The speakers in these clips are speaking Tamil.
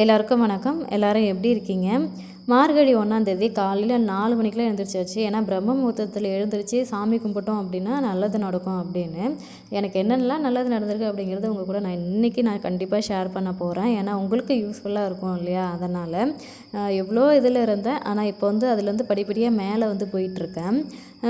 எல்லாருக்கும் வணக்கம். எல்லோரும் எப்படி இருக்கீங்க? மார்கழி ஒன்றாந்தேதி காலையில் நாலு மணிக்கெலாம் எழுந்திரிச்சாச்சு. ஏன்னா பிரம்ம முகூர்த்தத்தில் எழுந்திரிச்சு சாமி கும்பிட்டோம் அப்படின்னா நல்லது நடக்கும் அப்படின்னு. எனக்கு என்னென்னலாம் நல்லது நடந்திருக்கு அப்படிங்கிறது உங்கள் கூட நான் இன்றைக்கி நான் கண்டிப்பாக ஷேர் பண்ண போகிறேன் ஏன்னா உங்களுக்கு யூஸ்ஃபுல்லாக இருக்கும் இல்லையா? அதனால் எவ்வளோ இதில் இருந்தேன். ஆனால் இப்போ வந்து அதுலேருந்து படிப்படியாக மேலே வந்து போயிட்டுருக்கேன்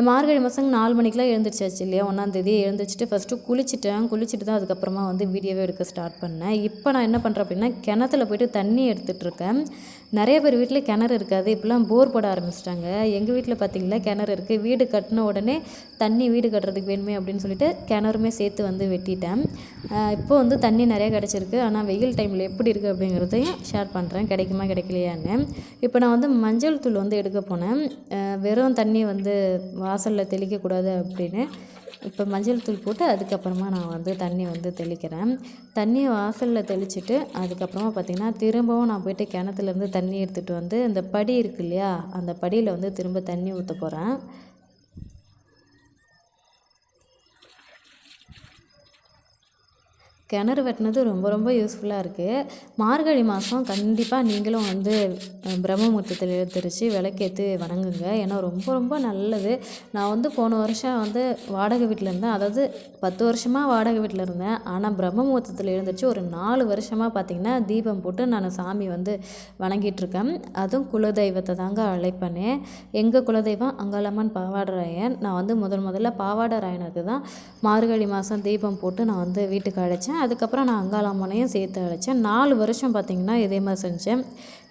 மார்கழி மாதம் நாலு மணிக்கெலாம் எழுந்திரிச்சாச்சு இல்லையா? ஒன்றாந்தேதி எழுந்திரிச்சிட்டு ஃபஸ்ட்டு குளிச்சுட்டேன். குளிச்சுட்டு தான் அதுக்கப்புறமா வந்து வீடியோவே எடுக்க ஸ்டார்ட் பண்ணேன். இப்போ நான் என்ன பண்ணுறேன் அப்படின்னா கிணத்துல போயிட்டு தண்ணி எடுத்துகிட்ருக்கேன் நிறைய பேர் வீட்டில் கிணறு இருக்காது. இப்போலாம் போர் போட ஆரம்பிச்சிட்டாங்க. எங்கள் வீட்டில் பார்த்திங்களா கிணறு இருக்குது வீடு கட்டின உடனே தண்ணி வீடு கட்டுறதுக்கு வேணுமே அப்படின்னு சொல்லிட்டு கிணறுமே சேர்த்து வந்து வெட்டிட்டேன். இப்போ வந்து தண்ணி நிறையா கிடச்சிருக்கு. ஆனால் வெயில் டைமில் எப்படி இருக்குது அப்படிங்கிறதையும் ஷேர் பண்ணுறேன் கிடைக்குமா கிடைக்கலையான்னு. இப்போ நான் வந்து மஞ்சள் தூள் வந்து எடுக்க போனேன். வெறும் தண்ணி வந்து வாசலில் தெளிக்கக்கூடாது அப்படின்னு இப்போ மஞ்சள் தூள் போட்டு அதுக்கப்புறமா நான் வந்து தண்ணி வந்து தெளிக்கிறேன். தண்ணியை வாசலில் தெளிச்சுட்டு அதுக்கப்புறமா பார்த்திங்கன்னா திரும்பவும் நான் போயிட்டு கிணத்துலேருந்து தண்ணி எடுத்துகிட்டு வந்து இந்த படி இருக்கு இல்லையா அந்த படியில் வந்து திரும்ப தண்ணி ஊற்ற போகிறேன் கிணறு வெட்டினது ரொம்ப ரொம்ப யூஸ்ஃபுல்லாக இருக்குது மார்கழி மாதம் கண்டிப்பாக நீங்களும் வந்து பிரம்மமூர்த்தத்தில் எழுந்திரிச்சு வணங்குங்க. ஏன்னா ரொம்ப ரொம்ப நல்லது. நான் வந்து போன வருஷம் வந்து வாடகை வீட்டில் இருந்தேன். அதாவது பத்து வருஷமாக வாடகை வீட்டில் இருந்தேன். ஆனால் பிரம்மமூர்த்தத்தில் எழுந்திரிச்சு ஒரு நாலு வருஷமாக பார்த்திங்கன்னா தீபம் போட்டு நான் சாமி வந்து வணங்கிட்டுருக்கேன். அதுவும் குலதெய்வத்தை தாங்க அழைப்பேனே. எங்கள் குலதெய்வம்? அங்காளம்மன் பாவாடராயன். நான் வந்து முதல் முதல்ல பாவாடராயனுக்கு தான் மார்கழி மாதம் தீபம் போட்டு நான் வந்து வீட்டுக்கு அழைச்சேன். அதுக்கப்புறம் நான் அங்காளம்மனையும் சேர்த்து அழைச்சேன். நாலு வருஷம் பார்த்திங்கன்னா இதே மாதிரி செஞ்சேன்.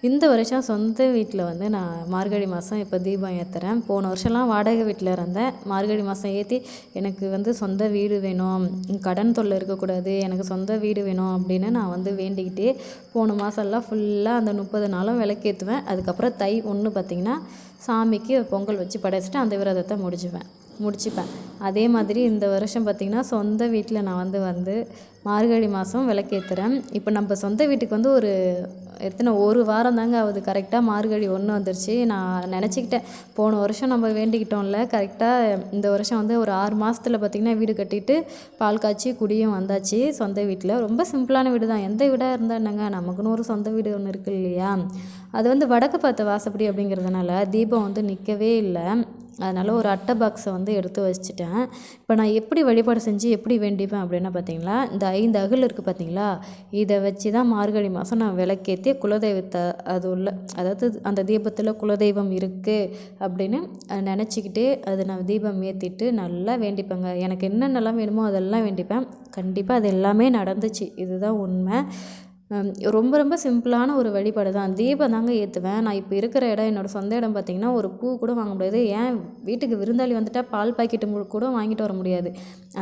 இந்த வருஷம் சொந்த வீட்டில் வந்து நான் மார்கழி மாதம் இப்போ தீபம் ஏற்றுறேன் போன வருஷம்லாம் வாடகை வீட்டில் இருந்தேன். மார்கழி மாதம் ஏற்றி எனக்கு வந்து சொந்த வீடு வேணும். கடன் தொல்லை இருக்கக்கூடாது. எனக்கு சொந்த வீடு வேணும் அப்படின்னு நான் வந்து வேண்டிக்கிட்டே போன மாதம்லாம் ஃபுல்லாக அந்த முப்பது நாளும் விளக்கேற்றுவேன் அதுக்கப்புறம் தை ஒன்று பார்த்திங்கன்னா சாமிக்கு பொங்கல் வச்சு படைச்சிட்டு அந்த விரதத்தை முடிச்சுவேன். முடிச்சுப்பேன். அதே மாதிரி இந்த வருஷம் பார்த்திங்கன்னா சொந்த வீட்டில் நான் வந்து வந்து மார்கழி மாதம் விளக்கேற்றுறேன் இப்போ நம்ம சொந்த வீட்டுக்கு வந்து ஒரு எத்தனை ஒரு வாரம் தாங்க ஆகுது. கரெக்டாக மார்கழி ஒன்று வந்துருச்சு. நான் நினச்சிக்கிட்டேன். போன வருஷம் நம்ம வேண்டிக்கிட்டோம்ல. கரெக்டாக இந்த வருஷம் வந்து ஒரு ஆறு மாதத்தில் பார்த்திங்கன்னா வீடு கட்டிட்டு பால் காய்ச்சி குடியும் வந்தாச்சு சொந்த வீட்டில் ரொம்ப சிம்பிளான வீடு தான். எந்த வீடாக இருந்தால் என்னங்க? நமக்குன்னு ஒரு சொந்த வீடு ஒன்று இருக்குது இல்லையா? அது வந்து வடக்கு பார்த்த வாசப்படி அப்படிங்கிறதுனால தீபம் வந்து நிற்கவே இல்லை. அதனால் ஒரு அட்டை பாக்ஸை வந்து எடுத்து வச்சுட்டேன். இப்போ நான் எப்படி வழிபாடு செஞ்சு எப்படி வேண்டிப்பேன் அப்படின்னா பார்த்தீங்களா இந்த ஐந்து அகல் இருக்குது பார்த்தீங்களா இதை வச்சு தான் மார்கழி மாதம் நான் விளக்கேற்றி குலதெய்வத்தை அது உள்ள அதாவது அந்த தீபத்தில் குலதெய்வம் இருக்குது அப்படின்னு நினச்சிக்கிட்டு அது நான் தீபம் ஏற்றிட்டு நல்லா வேண்டிப்பேங்க. எனக்கு என்னென்னலாம் வேணுமோ அதெல்லாம் வேண்டிப்பேன். கண்டிப்பாக அது எல்லாமே நடந்துச்சு. இதுதான் உண்மை. ரொம்ப ரொம்ப சிம்பிளான ஒரு வழிபாடு தான். தீபம் தாங்க ஏற்றுவேன் நான் இப்போ இருக்கிற இடம் என்னோடய சொந்த இடம் பார்த்திங்கன்னா ஒரு பூ கூட வாங்க முடியாது. ஏன்? வீட்டுக்கு விருந்தாளி வந்துட்டால் பால் பாக்கெட்டு கூட வாங்கிட்டு வர முடியாது.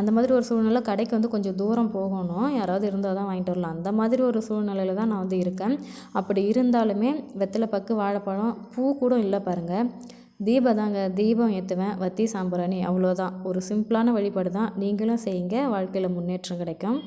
அந்த மாதிரி ஒரு சூழ்நிலை கடைக்கு வந்து கொஞ்சம் தூரம் போகணும். யாராவது இருந்தால் தான் வாங்கிட்டு வரலாம். அந்த மாதிரி ஒரு சூழ்நிலையில் தான் நான் வந்து இருக்கேன். அப்படி இருந்தாலுமே வெத்தலை பக்கு வாழைப்பழம் பூ கூட இல்லை பாருங்கள் தீபம் தாங்க. தீபம் ஏற்றுவேன் வத்தி சாம்பிராணி அவ்வளோதான் ஒரு சிம்பிளான வழிபாடு தான். நீங்களும் செய்யுங்க. வாழ்க்கையில் முன்னேற்றம் கிடைக்கும்.